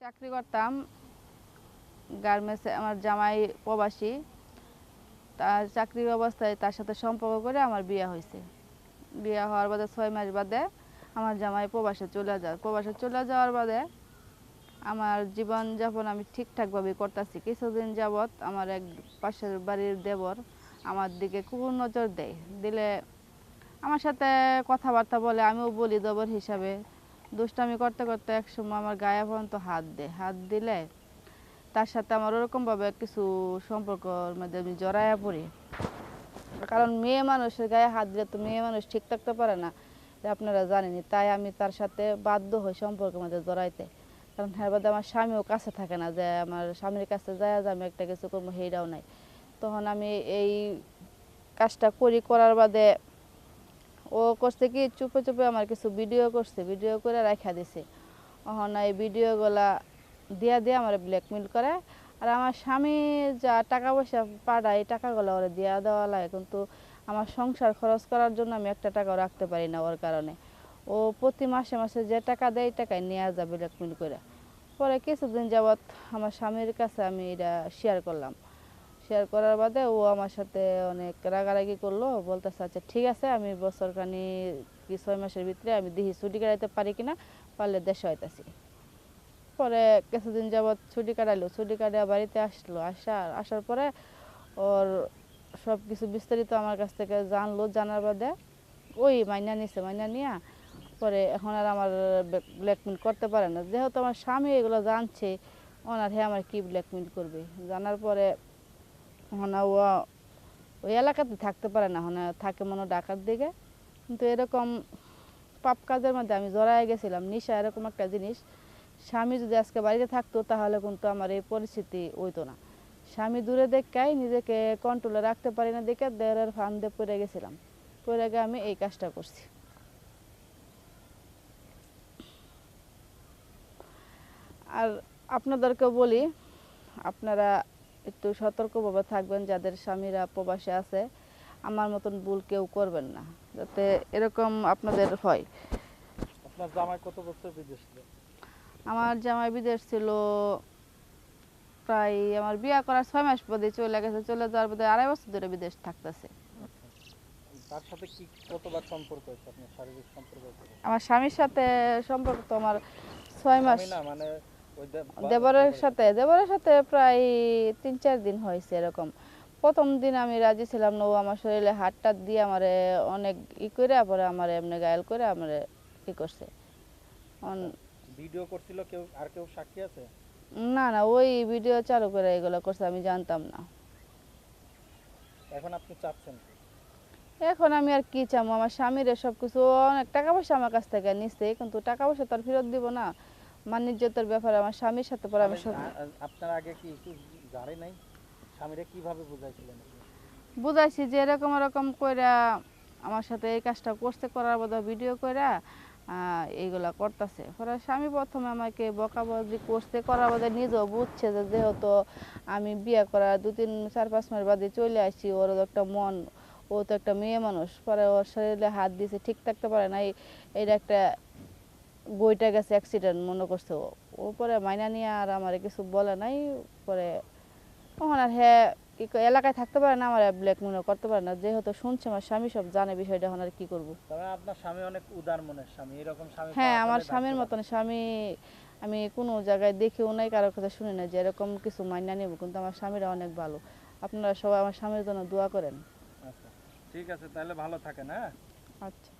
চাকরি করতাম গার্মেন্টসে আমার জামাই প্রবাসী, তার চাকরির অবস্থায় তার সাথে সম্পর্ক করে আমার বিয়ে হয়েছে। বিয়ে হওয়ার বাদে ছয় মাস বাদে আমার জামাই প্রবাসে চলে যায়। প্রবাসে চলে যাওয়ার বাদে আমার জীবনযাপন আমি ঠিকঠাকভাবে করতেছি। কিছুদিন যাবৎ আমার এক পাশের বাড়ির দেবর আমার দিকে খুব নজর দেয়। দিলে আমার সাথে কথাবার্তা বলে, আমিও বলি দেবর হিসাবে। দুষ্টামি করতে করতে এক সময় আমার গায়ে পর্যন্ত হাত দেয়। হাত দিলে তার সাথে আমার ওরকমভাবে কিছু সম্পর্কর মধ্যে আমি জড়াইয়া পড়ি। কারণ মেয়ে মানুষের গায়ে হাত দিলে তো মেয়ে মানুষ ঠিক থাকতে পারে না আপনারা জানেনি। তাই আমি তার সাথে বাধ্য হই সম্পর্কের মধ্যে জড়াইতে। কারণ হ্যাঁ বাদে আমার স্বামীও কাছে থাকে না, যে আমার স্বামীর কাছে যায় যে আমি একটা কিছু করব সেইটাও নাই। তখন আমি এই কাজটা করি, করার বাদে ও করছে কি, চুপে চুপে আমার কিছু ভিডিও করছে ভিডিও করে রাখা দিছে। তখন এই ভিডিওগুলা দিয়া দিয়ে আমার ব্ল্যাকমেল করে। আর আমার স্বামী যা টাকা পয়সা পাঠায়, এই টাকাগুলো ওরা দিয়া দেওয়া লাগে। কিন্তু আমার সংসার খরচ করার জন্য আমি একটা টাকাও রাখতে পারি না ওর কারণে। ও প্রতি মাসে মাসে যে টাকা দেয় টাকায় নেওয়া যাবে ব্ল্যাকমেল করে। পরে কিছুদিন যাবৎ আমার স্বামীর কাছে আমি এটা শেয়ার করলাম। শেয়ার করার বাদে ও আমার সাথে অনেক রাগারাগি করল। বলতেছে আচ্ছা ঠিক আছে, আমি বছর খানি কি ছয় মাসের ভিতরে আমি দেখি ছুটি কাটাইতে পারি কিনা? পারলে দেশে হইতাছি পরে কিছুদিন যাবৎ ছুটি কাটাইলো। ছুটি কাটিয়ে বাড়িতে আসলো। আসার আসার পরে ওর সব কিছু বিস্তারিত আমার কাছ থেকে জানলো। জানার বাদে ওই মাইনা নিছে, মাইনা নিয়া পরে এখন আর আমার ব্ল্যাকমেল করতে পারে না। যেহেতু আমার স্বামী এগুলো জানছে, ওনার হ্যাঁ আমার কি ব্ল্যাকমেল করবে? জানার পরে হনা ও, ওই এলাকাতে থাকতে পারে না, হনা থাকে মনে ঢাকার দিকে। কিন্তু এরকম পাপ কাজের মধ্যে আমি জড়াই গেছিলাম। নিশা এরকম একটা জিনিস। স্বামী যদি আজকে বাড়িতে থাকতো, তাহলে কিন্তু আমার এই পরিস্থিতি হইতো না। স্বামী দূরে দেখাই নিজেকে কন্ট্রোলে রাখতে পারি না দেখে দেড়ের ফান্দে পড়ে গেছিলাম। পড়ে গিয়ে আমি এই কাজটা করছি। আর আপনাদেরকে বলি, আপনারা একটু সতর্কভাবে থাকবেন যাদের স্বামীরা প্রবাসে আছে। আমার মতন ভুল কেউ করবেন না যাতে এরকম আপনাদের হয়। আপনার জামাই কত বছর বিদেশ ছিল? আমার জামাই বিদেশ ছিল প্রায় আমার বিয়ে করার ছয় মাস পরে চলে গেছে চলে যাওয়ার পরে আড়াই বছর ধরে বিদেশ থাকতেছে। তার সাথে কি কতবার সম্পর্ক হয়েছে আপনার শারীরিক সম্পর্ক? আমার স্বামীর সাথে সম্পর্ক তো আমার ছয় মাস না মানে দেবরের সাথে দেবরের সাথে প্রায় তিন চার দিন হয়েছে এরকম। প্রথম দিন আমি রাজি ছিলাম না ও আমার শরীরে হাত টাত দিয়ে আমারে অনেক ই করে পরে আমার এমনি গায়েল করে আমার ই করছে। ভিডিও করছিল কেউ আর কেউ সাক্ষী আছে? না না ওই ভিডিও চালু করে এগুলো করছে আমি জানতাম না। এখন আপনি চাচ্ছেন এখন আমি আর কি চাবো আমার স্বামীর সব কিছু অনেক টাকা পয়সা আমার কাছ থেকে নিচ্ছে কিন্তু টাকা পয়সা তো আর ফেরত দিব না। মানিজ্যতের ব্যাপারে আমার স্বামীর সাথে পরামর্শ আপনার আগে কি কি জানে নাই? স্বামীরা কীভাবে বুঝাইছিলেন? বুঝাইছি যে এরকম এরকম কইরা আমার সাথে এই কাজটা করতে করার বোধহয় ভিডিও কইরা এইগুলা করতেছে। পরে স্বামী প্রথমে আমাকে বকাবকি করতে করার বোধহয় নিজেও বুঝছে যে যেহেতু আমি বিয়ে করার দু তিন চার পাঁচ মাস বাদে চলে আসছি ওর একটা মন ও তো একটা মেয়ে মানুষ। পরে ওর শরীরে হাত দিয়েছে ঠিক থাকতে পারে না এই এটা একটা বইটা গেছে অ্যাক্সিডেন্ট মনে করছে ও। পরে মাইনা নিয়ে আর আমার কিছু বলে নাই পরে তখন আর হ্যাঁ কি এলাকায় থাকতে পারে না আমার ব্ল্যাক মনে করতে পারে না। যেহেতু শুনছে আমার স্বামী সব জানে বিষয়টা এখন আর কি করব? আপনার স্বামী অনেক উদার মনের স্বামী এরকম স্বামী হ্যাঁ আমার স্বামীর মতন স্বামী আমি কোনো জায়গায় দেখেও নাই কারোর কথা শুনি না যে এরকম কিছু মাইনা নেব কিন্তু আমার স্বামীরা অনেক ভালো। আপনারা সবাই আমার স্বামীর জন্য দোয়া করেন। আচ্ছা ঠিক আছে তাহলে ভালো থাকেন হ্যাঁ? আচ্ছা।